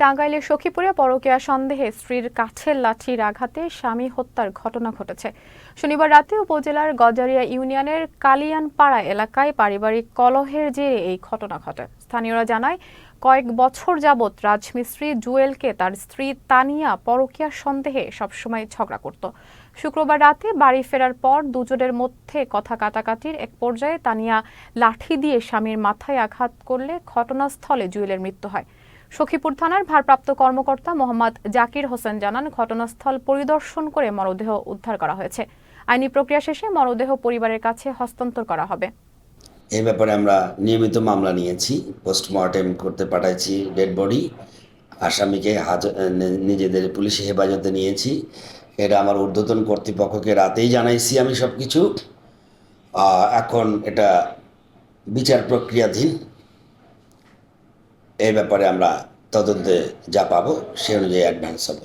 টাঙ্গাইলের সখীপুরে পরকীয়া সন্দেহে স্ত্রীর কাছের লাঠির আঘাতে স্বামী হত্যার ঘটনা ঘটেছে। শনিবার রাতে উপজেলার গজারিয়া ইউনিয়নের কালিয়ানপাড়া এলাকায় পারিবারিক কলহের জেরে এই ঘটনা ঘটে। স্থানীয়রা জানায়, কয়েক বছর যাবৎ রাজমিস্ত্রি জুয়েলকে তার স্ত্রী তানিয়া পরকীয়া সন্দেহে সবসময় ঝগড়া করত। শুক্রবার রাতে বাড়ি ফেরার পর দুজনের মধ্যে কথা কাটাকাটির এক পর্যায়ে তানিয়া লাঠি দিয়ে স্বামীর মাথায় আঘাত করলে ঘটনাস্থলে জুয়েলের মৃত্যু হয়। সখীপুর থানার ভারপ্রাপ্ত কর্মকর্তা মোহাম্মদ জাকির হোসেন জানান, ঘটনাস্থল পরিদর্শন করে মরদেহ উদ্ধার করা হয়েছে। আইনি প্রক্রিয়া শেষে মরদেহ পরিবারের কাছে হস্তান্তর করা হবে। এই ব্যাপারে আমরা নিয়মিত মামলা নিয়েছি, পোস্টমর্টেম করতে পাঠাইছি ডেড বডি। আসামিকে নিজেদের পুলিশি হেফাজতে নিয়েছি। এটা আমার ঊর্ধ্বতন কর্তৃপক্ষকে রাতেই জানাইছি আমি সব কিছু এখন এটা বিচার প্রক্রিয়াধীন। এই ব্যাপারে আমরা তদন্তে যা পাবো সে অনুযায়ী অ্যাডভান্স হবে।